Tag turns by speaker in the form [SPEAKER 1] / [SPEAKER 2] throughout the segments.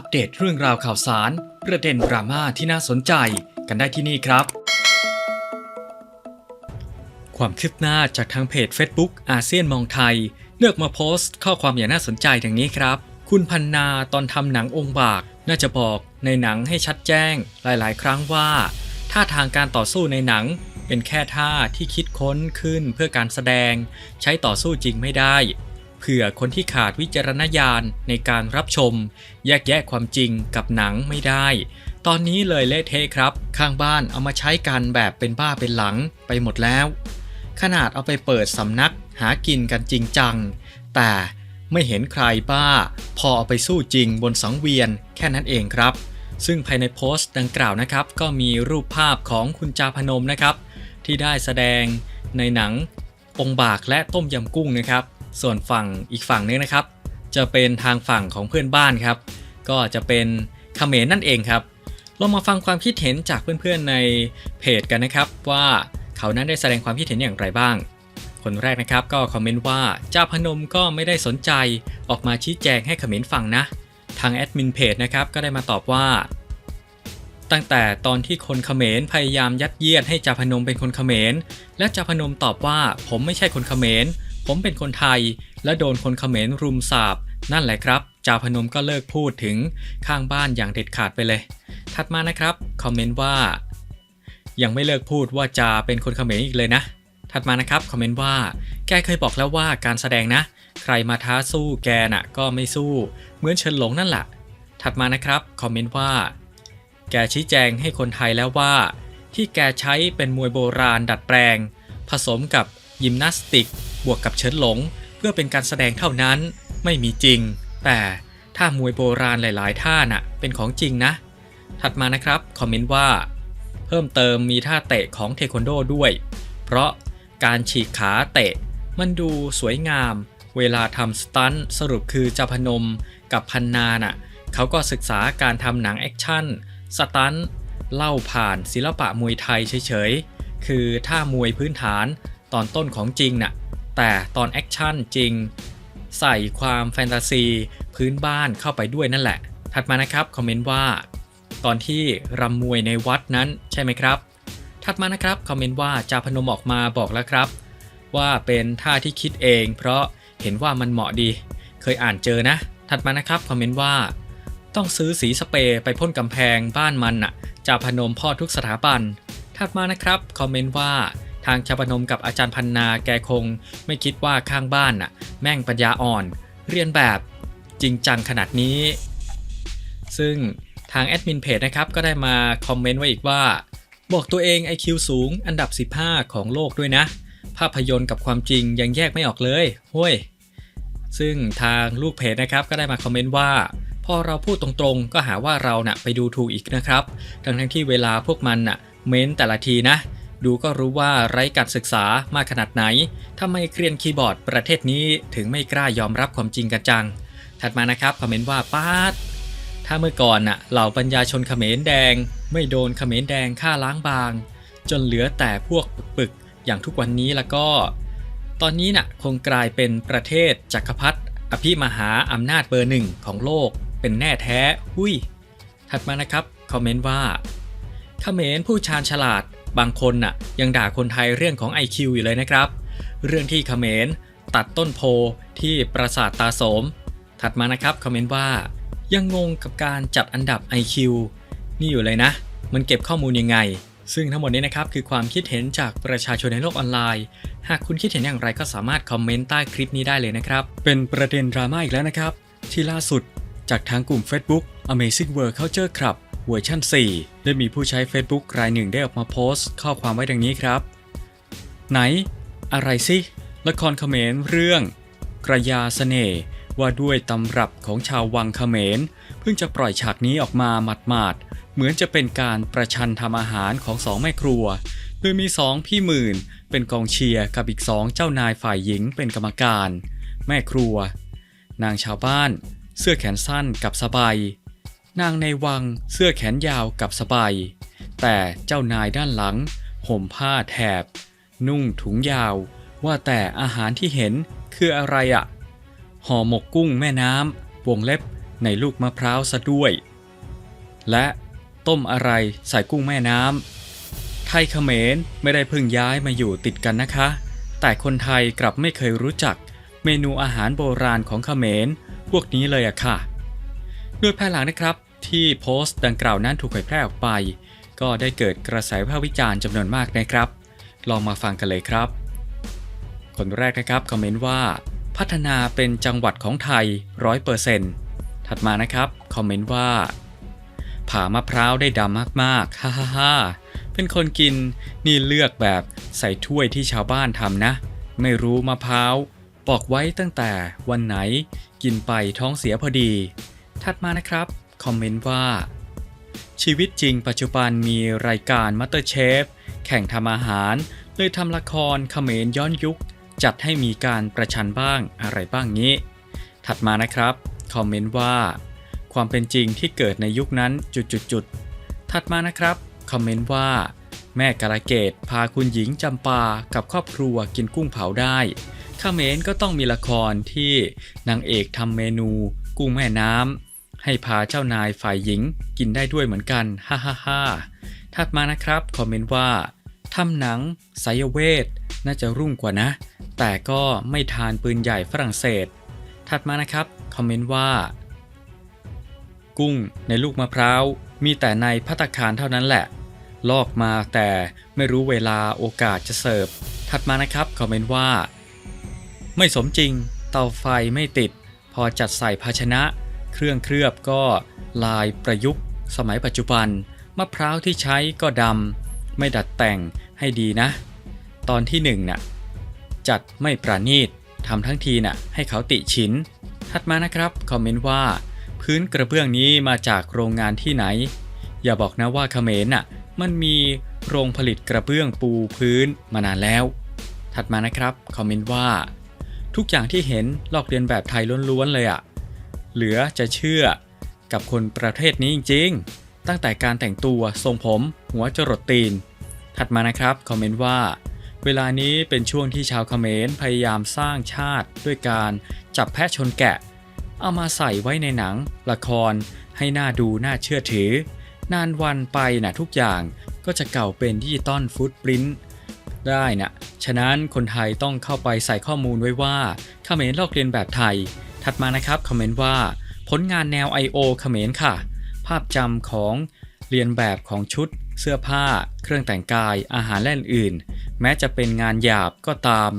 [SPEAKER 1] อัปเดตเรื่องราวข่าวสาร ประเด็นดราม่าที่น่าสนใจกันได้ที่นี่ครับ ความคืบหน้าจากทางเพจ Facebook อาเซียนมองไทย เลือกมาโพสต์ข้อความอย่างน่าสนใจดังนี้ครับ คุณพันนาตอนทำหนังองค์บาก น่าจะบอกในหนังให้ชัดแจ้งหลาย ๆ ครั้งว่าท่าทางการต่อสู้ในหนังเป็นแค่ท่าที่คิดค้นขึ้นเพื่อการแสดง ใช้ต่อสู้จริงไม่ได้ เผื่อคนที่ขาดวิจารณญาณในการรับชม แยกแยะความจริงกับหนังไม่ได้ ตอนนี้เลยเละเทะครับ ข้างบ้านเอามาใช้กันแบบเป็นบ้าเป็นหลังไปหมดแล้ว ขนาดเอาไปเปิดสำนักหากินกันจริงจัง แต่ไม่เห็นใครบ้า พอเอาไปสู้จริงบนสังเวียนแค่นั้นเองครับ ซึ่งภายในโพสต์ดังกล่าวนะครับ ก็มีรูปภาพของคุณจาพนมนะครับ ที่ได้แสดงในหนังองบากและต้มยำกุ้งนะครับ ส่วนฝั่งอีกฝั่งนึงนะครับ จะเป็นทางฝั่งของเพื่อนบ้านครับ ก็จะเป็นเขมรนั่นเองครับเรามาฟังความคิดเห็นจากเพื่อนๆในเพจกันนะครับ ว่าเขานั้นได้แสดงความคิดเห็นอย่างไรบ้าง คนแรกนะครับก็คอมเมนต์ว่าเจ้าพนมก็ไม่ได้สนใจออกมาชี้แจงให้เขมรฟังนะ ทางแอดมินเพจนะครับก็ได้มาตอบว่า ตั้งแต่ตอนที่คนเขมรพยายามยัดเยียดให้จ่าพนมเป็นคนเขมรและจ่าพนมตอบว่าผมไม่ใช่คนเขมร ผมเป็นคนไทยและโดนคนเขมรรุมสาบ นั่นแหละครับจ่าพนมก็เลิกพูดถึงข้างบ้านอย่างเด็ดขาดไปเลย ถัดมานะครับคอมเมนต์ว่า ยังไม่เลิกพูดว่าจาเป็นคนเขมรอีกเลยนะ ถัดมานะครับคอมเมนต์ว่า แกเคยบอกแล้วว่าการแสดงนะ ใครมาท้าสู้แกน่ะ ก็ไม่สู้ เหมือนเฉินหลงนั่นแหละถัดมานะครับคอมเมนต์ว่า แกชี้แจงให้คนไทยแล้วว่า ที่แกใช้เป็นมวยโบราณดัดแปลง ผสมกับ ยิมนาสติก บวกกับเฉินหลง เพื่อเป็นการแสดงเท่านั้น ไม่มีจริง แต่ถ้ามวยโบราณหลาย ๆ ท่าน่ะ เป็นของจริงนะ ถัดมานะครับ คอมเมนต์ว่า เพิ่มเติมมีท่าเตะของเทควันโดด้วย เพราะการฉีกขาเตะ มันดูสวยงาม เวลาทำสตันสรุปคือจาพนมกับพันนาน่ะเขาก็ศึกษาการทำหนังแอคชั่นสตันเล่าผ่านศิลปะมวยไทยเฉยๆ คือท่ามวยพื้นฐาน ตอนต้นของจริงน่ะแต่ตอนแอคชั่นจริง ใส่ความแฟนตาซีพื้นบ้านเข้าไปด้วยนั่นแหละ ถัดมานะครับคอมเมนต์ว่า ตอนที่รำมวยในวัดนั้นใช่ไหมครับ ถัดมานะครับคอมเมนต์ว่าจาพนมออกมาบอกแล้วครับ ว่าเป็นท่าที่คิดเอง เพราะเห็นว่ามันเหมาะดี เคยอ่านเจอนะ ถัดมานะครับคอมเมนต์ว่า ต้องซื้อสีสเปรย์ไปพ่นกำแพงบ้านมันน่ะจาพนมพ่อทุกสถาบันถัดมานะครับคอมเมนต์ว่า ทางชาพนมกับอาจารย์พันนาแกคง ไม่คิดว่าข้างบ้านน่ะ แม่งปัญญาอ่อน เรียนแบบจริงจังขนาดนี้ ซึ่งทางแอดมินเพจนะครับก็ได้มาคอมเมนต์ไว้อีกว่า บอกตัวเอง IQ สูงอันดับ 15 ของโลกด้วยนะ ภาพยนตร์กับความจริงยังแยกไม่ออกเลยห้วยซึ่งทางลูกเพจนะครับก็ได้มาคอมเมนต์ว่าพอเราพูดตรงๆ ก็หาว่าเราน่ะไปดูถูกอีกนะครับ ทั้งทั้งที่เวลาพวกมันน่ะเม้นแต่ละทีนะ ดูก็รู้ว่าไร้การศึกษามากขนาดไหนทำไมเกรียนคีย์บอร์ดประเทศนี้ถึงไม่กล้ายอมรับความจริงกันจัง ถัดมานะครับคอมเมนต์ว่าป้าดถ้าเมื่อก่อนน่ะเหล่าปัญญาชนเขมรแดง ไม่โดนเขมรแดงฆ่าล้างบาง จนเหลือแต่พวกปึกๆอย่างทุกวันนี้แล้วก็ ตอนนี้น่ะคงกลายเป็นประเทศจักรพรรดิอภิมหาอำนาจเบอร์หนึ่งของโลก เป็นแน่แท้ หุยถัดมานะครับ คอมเมนต์ว่าเขมรผู้ชาญฉลาด บางคนน่ะยังด่าคนไทยเรื่องของ IQ อยู่เลยนะครับ เรื่องที่เขมรตัดต้นโพที่ปราสาทตาสม ถัดมานะครับคอมเมนต์ว่า ยังงงกับการจัดอันดับ IQ นี่อยู่เลยนะ มันเก็บข้อมูลยังไง ซึ่งทั้งหมดนี้นะครับคือความคิดเห็นจากประชาชนในโลกออนไลน์ หากคุณคิดเห็นอย่างไรก็สามารถคอมเมนต์ใต้คลิปนี้ได้เลยนะครับ เป็นประเด็นดราม่าอีกแล้วนะครับ ที่ล่าสุดจากทางกลุ่ม Facebook Amazing World Culture Club เวอร์ชัน4 ได้มีผู้ใช้ Facebook รายหนึ่งได้ออกมาโพสต์ ข้อความไว้ดังนี้ครับ ไหน อะไรสิละครเขมรเรื่อง กระยาเสน่ห์ว่าด้วยตำรับของชาววังเขมร เพิ่งจะปล่อยฉากนี้ออกมาหมาดๆ เหมือนจะเป็นการประชันทำอาหารของสองแม่ครัว โดยมีสองพี่หมื่น เป็นกองเชียร์กับอีกสองเจ้านายฝ่ายหญิงเป็นกรรมการ แม่ครัว นางชาวบ้าน เสื้อแขนสั้นกับสบาย นางในวังเสื้อแขนยาวกับสบาย แต่เจ้านายด้านหลัง ห่มผ้าแถบ นุ่งถุงยาว ว่าแต่อาหารที่เห็นคืออะไรอะ่ะห่อหมกกุ้งแม่น้ำวงเล็บในลูกมะพร้าวซะด้วย และต้มอะไรใส่กุ้งแม่น้ำไทยเขมรไม่ได้เพิ่งย้ายมาอยู่ติดกันนะคะ แต่คนไทยกลับไม่เคยรู้จัก เมนูอาหารโบราณของเขมรพวกนี้เลยอะค่ะโดยภายหลังนะครับ ที่โพสต์ดังกล่าวนั้นถูกเผยแพร่ออกไป ก็ได้เกิดกระแสวิพากษ์วิจารณ์จำนวนมากนะครับ ลองมาฟังกันเลยครับ คนแรกนะครับคอมเมนต์ว่า พัฒนาเป็นจังหวัดของไทย100%ถัดมานะครับคอมเมนต์ว่าผ่ามะพร้าวได้ดำมากๆ ฮ่าฮ่าฮ่าเป็นคนกินนี่เลือกแบบใส่ถ้วยที่ชาวบ้านทำนะ ไม่รู้มะพร้าวบอกไว้ตั้งแต่วันไหน กินไปท้องเสียพอดี ถัดมานะครับ คอมเมนต์ว่า ชีวิตจริงปัจจุบันมีรายการมัตเตอร์เชฟแข่งทำอาหาร เลยทำละครเขมรย้อนยุค จัดให้มีการประชันบ้างอะไรบ้างงี้ ถัดมานะครับ คอมเมนต์ว่า ความเป็นจริงที่เกิดในยุคนั้นจุดๆๆถัดมานะครับ คอมเมนต์ว่า แม่กาลเกตพาคุณหญิงจำปากับครอบครัวกินกุ้งเผาได้เขมรก็ต้องมีละครที่นางเอกทำเมนู กุ้งแม่น้ำ ให้พาเจ้านายฝ่ายหญิงกินได้ด้วยเหมือนกัน ฮ่าฮ่าฮ่าถัดมานะครับ คอมเมนต์ว่าทำหนังไสยเวท น่าจะรุ่งกว่านะ แต่ก็ไม่ทานปืนใหญ่ฝรั่งเศส ถัดมานะครับ คอมเมนต์ว่า กุ้งในลูกมะพร้าว มีแต่ในพัตตาคารเท่านั้นแหละ ลอกมาแต่ไม่รู้เวลาโอกาสจะเสิร์ฟ ถัดมานะครับ คอมเมนต์ว่า ไม่สมจริง เตาไฟไม่ติด พอจัดใส่ภาชนะ เครื่องเคลือบก็ลายประยุกต์ สมัยปัจจุบัน มะพร้าวที่ใช้ก็ดำ ไม่ดัดแต่งให้ดีนะ ตอนที่หนึ่งน่ะจัดไม่ประณีตทำทั้งทีน่ะให้เขาติชิน ถัดมานะครับคอมเมนต์ว่า พื้นกระเบื้องนี้มาจากโรงงานที่ไหน อย่าบอกนะว่าเขมรน่ะมันมีโรงผลิตกระเบื้องปูพื้นมานานแล้ว ถัดมานะครับคอมเมนต์ว่า ทุกอย่างที่เห็นลอกเลียนแบบไทยล้วนๆเลยอะ เหลือจะเชื่อกับคนประเทศนี้จริง ๆ ตั้งแต่การแต่งตัวทรงผมหัวจรดตีน ถัดมานะครับคอมเมนต์ว่า เวลานี้เป็นช่วงที่ชาวเขมรพยายามสร้างชาติด้วยการจับแพะชนแกะ เอามาใส่ไว้ในหนัง ละคร ให้หน่าดูน่าเชื่อถือ นานวันไปนะทุกอย่างก็จะเก่าเป็นดิจิตอลฟุตปรินท์ได้นะ ฉะนั้นคนไทยต้องเข้าไปใส่ข้อมูลไว้ว่าเขมรลอกเลียนแบบไทย ถัดมานะครับคอมเมนต์ว่า ผลงานแนว I.O. เขมรค่ะ ภาพจำของเรียนแบบของชุด เสื้อผ้า เครื่องแต่งกาย อาหารและอื่น แม้จะเป็นงานหยาบก็ตาม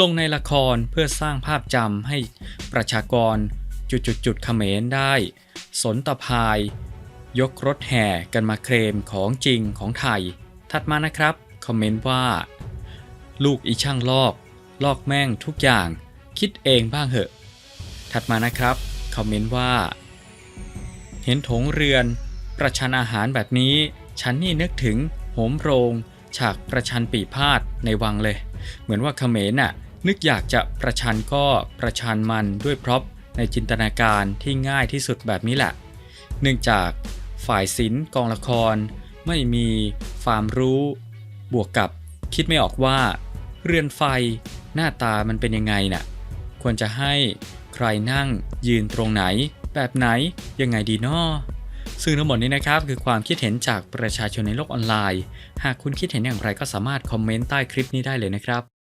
[SPEAKER 1] ลงในละครเพื่อสร้างภาพจำให้ประชากร จุดๆๆเขมรได้ สนตะพาย ยกรถแห่กันมาเคลมของจริงของไทย ถัดมานะครับคอมเมนต์ว่า ลูกอีช่างลอก ลอกแม่งทุกอย่าง คิดเองบ้างเหอะ ถัดมานะครับคอมเมนต์ว่า เห็นโถงเรือน ประชันอาหารแบบนี้ ฉันนี่นึกถึงโหมโรง ฉากประชันปีพาดในวังเลย เหมือนว่าเขมรน่ะนึกอยากจะประชันก็ประชันมันด้วยพร็อพในจินตนาการที่ง่ายที่สุดแบบนี้แหละ เนื่องจากฝ่ายศิลป์กองละคร ไม่มีความรู้ บวกกับคิดไม่ออกว่า เรือนไฟหน้าตามันเป็นยังไงน่ะ ควรจะให้ รนั่ง ยืนตรงไหน แบบไหน ยังไงดีนาะซึ่งทั้งหมดนี้นะครับคือความคิดเห็นจากประชาชนในโลกออนไลน์ หากคุณคิดเห็นอย่างไรก็สามารถคอมเมนต์ใต้คลิปนี้ได้เลยนะครับ